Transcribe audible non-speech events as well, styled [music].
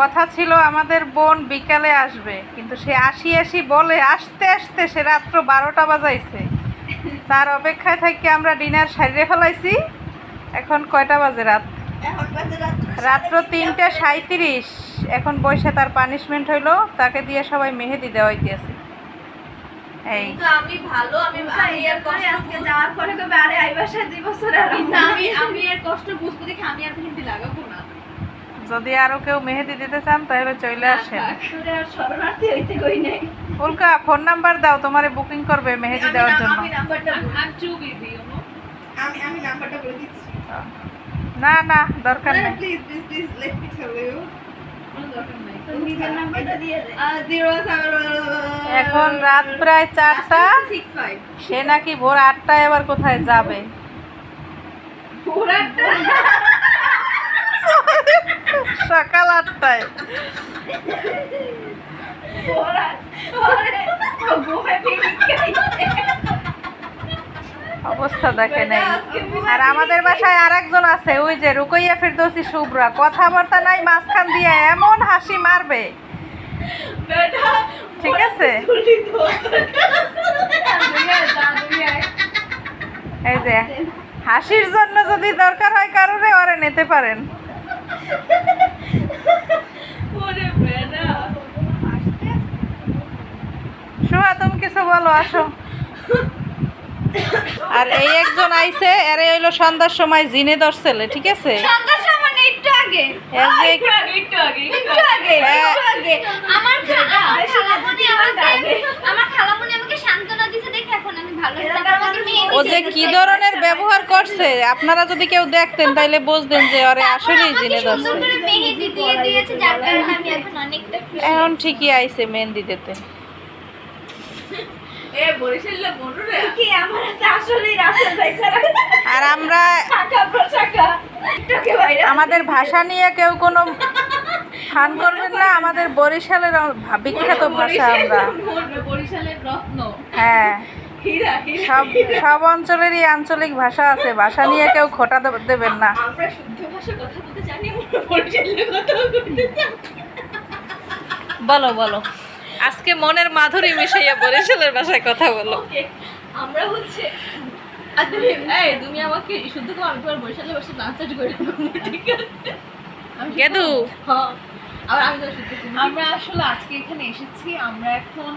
কথা ছিল আমাদের বোন বিকালে আসবে কিন্তু সে আসি আসি বলে আসতে আসতে সে রাত্র বারোটা বাজাইছে। তার অপেক্ষায় থাকি আমরা ডিনার সারিয়ে ফেলাইছি। এখন কয়টা বাজে রাত? রাত্র তিনটা সাঁত্রিশ এখন বসে তার পানিশমেন্ট হইল তাকে দিয়ে সবাই মেহেদি দেওয়াইতেছে এই। আমি ভালো আমি আমি এর কষ্ট আজকে যাওয়ার পরে কবে আরে আই দুই বছর আর আমি আমি এর কষ্ট বুঝব দেখে আমি আর লাগাবো না। যদি আরও কেউ মেহেদি দিতে চান তাহলে চলে আসেন। আসলে আর শরণার্থী হইতে কই নাই। উল্কা ফোন নাম্বার দাও তোমারে বুকিং করবে মেহেদি দেওয়ার জন্য। নো আমি আমি নাম্বারটা বলে দিচ্ছি। না না দরকার নেই। এখন রাত প্রায় চারটা। সে নাকি ভোর আটটায় আবার কোথায় যাবে? পুরাটা [laughs] সকাল আটটায়। অবস্থা দেখে নেই আর আমাদের বাসায় আর একজন আছে, ওই যে রুকইয়া ফিরদৌসি শুভ্রা কথাবার্তা নাই, মাঝখান দিয়ে এমন হাসি মারবে। ঠিক আছে? এই যে, হাসির জন্য যদি দরকার হয়, কারোরে ওরে নিতে পারেন। ওরে সুহা তুমি কিছু বলো আসো। আর এই একজন আইছে এরে হইল সন্ধ্যার সময় জিনে ধরছেলে ঠিক আছে? সন্ধ্যার সময় না, একটু আগে। এর যে একটু আগে একটু আগে একটু আগে। হ্যাঁ। আমার খালামণি আমাকে সান্ত্বনা দিছে দেখে এখন আমি ভালো ও যে কি ধরনের ব্যবহার করছে? আপনারা যদি কেউ দেখতেন তাইলে বুঝতেন যে ওরে আসলেই আমাকে জিনে সুন্দর ধরছে। করে মেহেদি দিয়ে দিয়েছে যার কারণে আমি এখন অনেকটা খুশি। এখন ঠিকই আইছে মেহেন্দি দিতে আর আমরা আমাদের ভাষা নিয়ে কেউ কোনো ফান করবেন না আমাদের বরিশালের বিখ্যাত ভাষা আমরা। বরিশালের রত্ন। হ্যাঁ। সব সব অঞ্চলেরই আঞ্চলিক ভাষা আছে ভাষা নিয়ে কেউ খোটা দেবেন না। আমরা শুদ্ধ ভাষা কথা বলতে জানি কথা বলো বলো। আজকে মনের মাধুরী মিশাইয়া বরিশালের ভাষায় কথা বলো। আমরা হচ্ছে তুমি আমাকে শুদ্ধ করে আমি তোমার বরিশালের ভাষা ট্রান্সলেট করে ঠিক আছে? আমি শুদ্ধ- গেদু হ্যাঁ আবার আমি আমরা আসলে আজকে এখানে এসেছি আমরা এখন